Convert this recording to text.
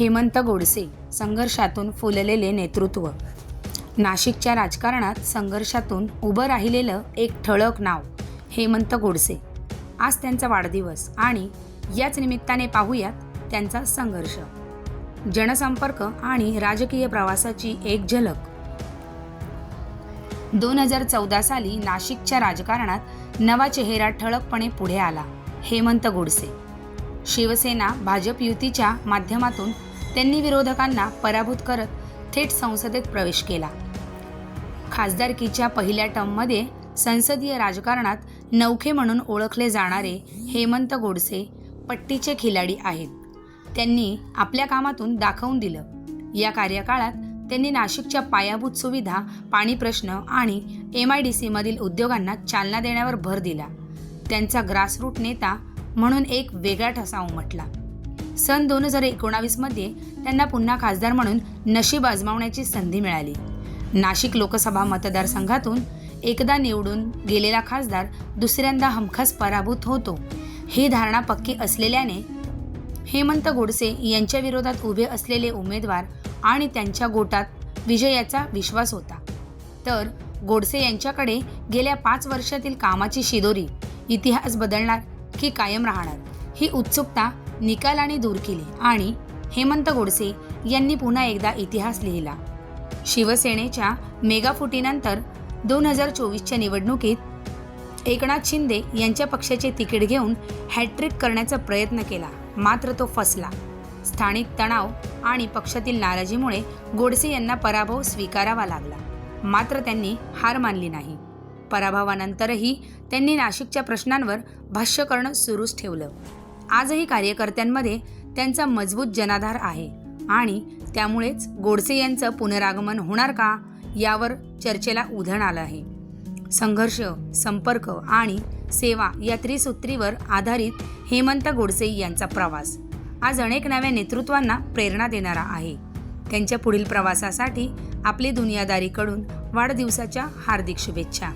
हेमंत गोडसे संघर्षातून फुललेले नेतृत्व. नाशिकच्या राजकारणात संघर्षातून उभं राहिलेलं एक ठळक नाव हेमंत गोडसे. आज त्यांचा वाढदिवस आणि याच निमित्ताने पाहूयात त्यांचा संघर्ष. जनसंपर्क आणि राजकीय प्रवासाची एक झलक. दोन हजार चौदा साली नाशिकच्या राजकारणात नवा चेहरा ठळकपणे पुढे आला हेमंत गोडसे. शिवसेना भाजप युतीच्या माध्यमातून त्यांनी विरोधकांना पराभूत करत थेट संसदेत प्रवेश केला. खासदारकीच्या पहिल्या टर्ममध्ये संसदीय राजकारणात नौखे म्हणून ओळखले जाणारे हेमंत गोडसे पट्टीचे खिलाडी आहेत. त्यांनी आपल्या कामातून दाखवून दिलं. या कार्यकाळात त्यांनी नाशिकच्या पायाभूत सुविधा पाणी प्रश्न आणि एम आय डी सीमधील उद्योगांना चालना देण्यावर भर दिला. त्यांचा ग्रासरूट नेता म्हणून एक वेगळा ठसा उमटला. सन दोन हजार एकोणावीसमध्ये त्यांना पुन्हा खासदार म्हणून नशीब आजमावण्याची संधी मिळाली. नाशिक लोकसभा मतदारसंघातून एकदा निवडून गेलेला खासदार दुसऱ्यांदा हमखास पराभूत होतो. ही धारणा पक्की असलेल्याने हेमंत गोडसे यांच्या विरोधात उभे असलेले उमेदवार आणि त्यांच्या गोटात विजयाचा विश्वास होता. तर गोडसे यांच्याकडे गेल्या पाच वर्षातील कामाची शिदोरी इतिहास बदलणार की कायम राहणार ही उत्सुकता निकालाने दूर केली आणि हेमंत गोडसे यांनी पुन्हा एकदा इतिहास लिहिला. शिवसेनेच्या मेगाफुटीनंतर दोन हजार चोवीसच्या निवडणुकीत एकनाथ शिंदे यांच्या पक्षाचे तिकीट घेऊन हॅट्रिक करण्याचा प्रयत्न केला मात्र तो फसला. स्थानिक तणाव आणि पक्षातील नाराजीमुळे गोडसे यांना पराभव स्वीकारावा लागला. मात्र त्यांनी हार मानली नाही. पराभवानंतरही त्यांनी नाशिकच्या प्रश्नांवर भाष्य करणं सुरूच ठेवलं. आजही कार्यकर्त्यांमध्ये त्यांचा मजबूत जनाधार आहे. आणि त्यामुळेच गोडसे यांचं पुनरागमन होणार का यावर चर्चेला उधण आलं आहे. संघर्ष संपर्क आणि सेवा या त्रिसूत्रीवर आधारित हेमंत गोडसे यांचा प्रवास. आज अनेक नव्या नेतृत्वांना प्रेरणा देणारा आहे. त्यांच्या पुढील प्रवासासाठी आपली दुनियादारीकडून वाढदिवसाच्या हार्दिक शुभेच्छा.